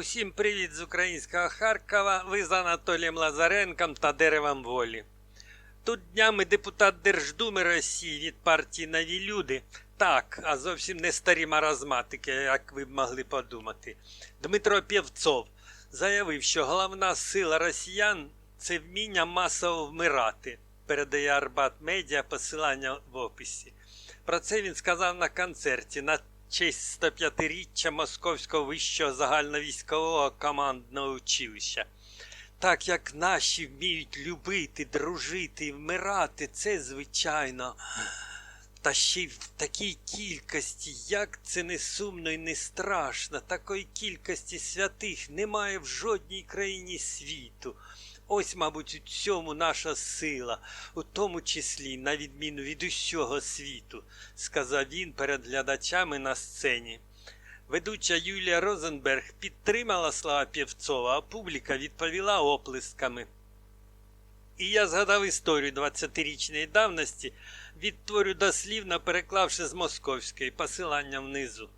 Усім привіт з українського Харкова. Ви з Анатолієм Лазаренком та деревом волі. Тут днями депутат Держдуми Росії від партії Нові люди. Так, а зовсім не старі маразматики, як ви б могли подумати. Дмитро Пєвцов заявив, що головна сила росіян це вміння масово вмирати. Передає Арбат Медіа посилання в описі. Про це він сказав на концерті на честь 105-річчя Московського вищого загальновійськового командного училища. Так як наші вміють любити, дружити і вмирати, це звичайно. Та ще й в такій кількості, як це не сумно і не страшно, такої кількості святих немає в жодній країні світу. Ось, мабуть, у цьому наша сила, у тому числі, на відміну від усього світу, сказав він перед глядачами на сцені. Ведуча Юлія Розенберг підтримала слова Пєвцова, а публіка відповіла оплесками. І я згадав історію 20-річної давності, відтворю дослівно, переклавши з московської посилання внизу.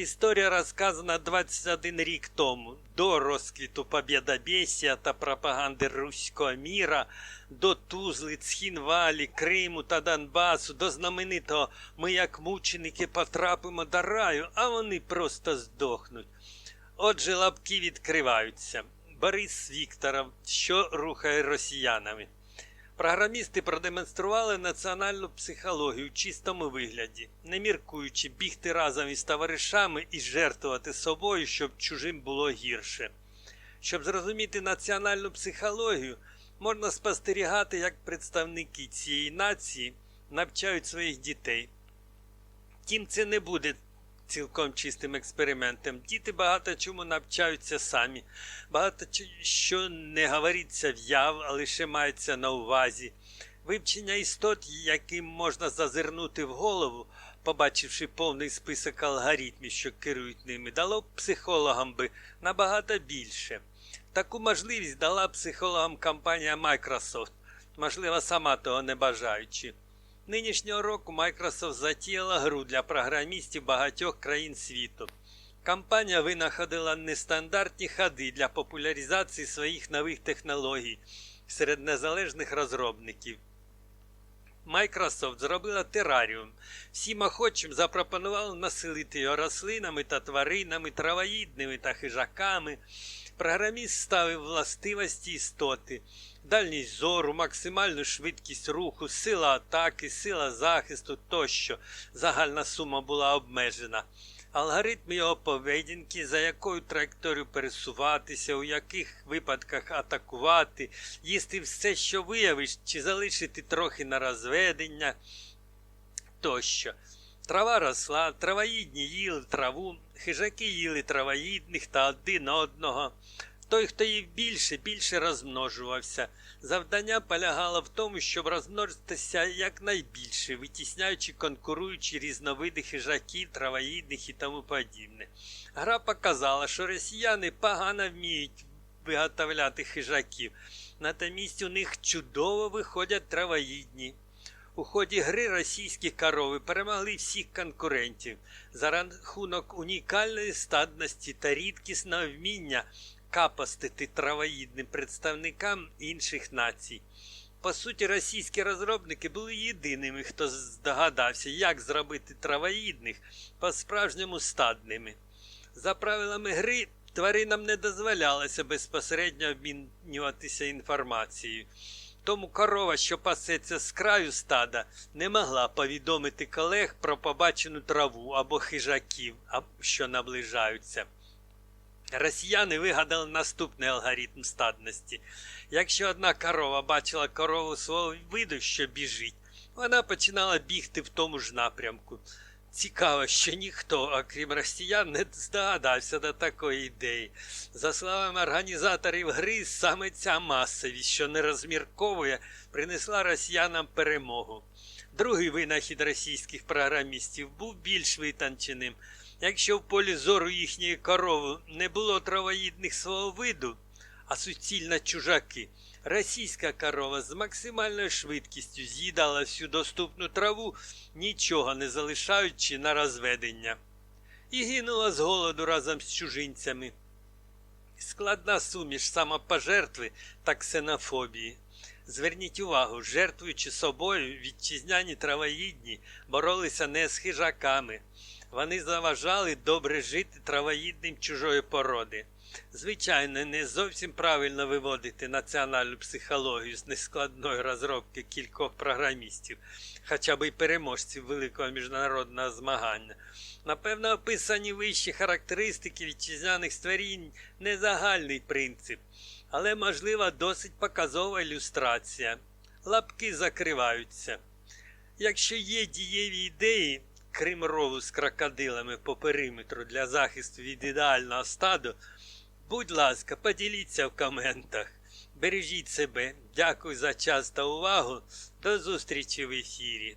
Історія розказана 21 рік тому, до розквіту побєдобєсія та пропаганди руського міра, до Тузли, Цхінвалі, Криму та Донбасу, до знаменитого ми, як мученики, потрапимо до раю, а вони просто здохнуть. Отже, лапки відкриваються. Борис Вікторов, що рухає росіянами. Програмісти продемонстрували національну психологію в чистому вигляді, не міркуючи бігти разом із товаришами і жертвувати собою, щоб чужим було гірше. Щоб зрозуміти національну психологію, можна спостерігати, як представники цієї нації навчають своїх дітей. Втім, це не буде цілком чистим експериментом. Діти багато чому навчаються самі, багато що не говориться в'яв, а лише мається на увазі. Вивчення істот, яким можна зазирнути в голову, побачивши повний список алгоритмів, що керують ними, дало б психологам би набагато більше. Таку можливість дала психологам компанія Microsoft, можливо, сама того не бажаючи. Нинішнього року Microsoft затіяла гру для програмістів багатьох країн світу. Компанія винаходила нестандартні ходи для популяризації своїх нових технологій серед незалежних розробників. Microsoft зробила тераріум. Всім охочим запропонували населити його рослинами та тваринами, травоїдними та хижаками. Програміст ставив властивості істоти, дальність зору, максимальну швидкість руху, сила атаки, сила захисту тощо. Загальна сума була обмежена. Алгоритм його поведінки, за якою траєкторію пересуватися, у яких випадках атакувати, їсти все, що виявиш, чи залишити трохи на розведення тощо. Трава росла, травоїдні їли траву, хижаки їли травоїдних та один одного. Той, хто їв більше, більше розмножувався. Завдання полягало в тому, щоб розмножитися якнайбільше, витісняючи конкуруючі різновиди хижаків, травоїдних і тому подібне. Гра показала, що росіяни погано вміють виготовляти хижаків, натомість у них чудово виходять травоїдні. У ході гри російські корови перемогли всіх конкурентів за рахунок унікальної стадності та рідкісного вміння капостити травоїдним представникам інших націй. По суті, російські розробники були єдиними, хто здогадався, як зробити травоїдних по-справжньому стадними. За правилами гри, тваринам не дозволялося безпосередньо обмінюватися інформацією. Тому корова, що пасеться з краю стада, не могла повідомити колег про побачену траву або хижаків, що наближаються. Росіяни вигадали наступний алгоритм стадності. Якщо одна корова бачила корову свого виду, що біжить, вона починала бігти в тому ж напрямку. Цікаво, що ніхто, окрім росіян, не здогадався до такої ідеї. За словами організаторів гри, саме ця масовість, що не розмірковує, принесла росіянам перемогу. Другий винахід російських програмістів був більш витонченим. Якщо в полі зору їхньої корови не було травоїдних свого виду, а суцільно чужаки, російська корова з максимальною швидкістю з'їдала всю доступну траву, нічого не залишаючи на розведення, і гинула з голоду разом з чужинцями. Складна суміш самопожертви та ксенофобії. Зверніть увагу, жертвуючи собою, вітчизняні травоїдні боролися не з хижаками. Вони заважали добре жити травоїдним чужої породи. Звичайно, не зовсім правильно виводити національну психологію з нескладної розробки кількох програмістів, хоча б і переможців великого міжнародного змагання. Напевно, описані вищі характеристики вітчизняних створінь не загальний принцип, але, можливо, досить показова ілюстрація. Лапки закриваються. Якщо є дієві ідеї, крім рову з крокодилами по периметру для захисту від ідеального стаду, будь ласка, поділіться в коментах. Бережіть себе. Дякую за час та увагу. До зустрічі в ефірі.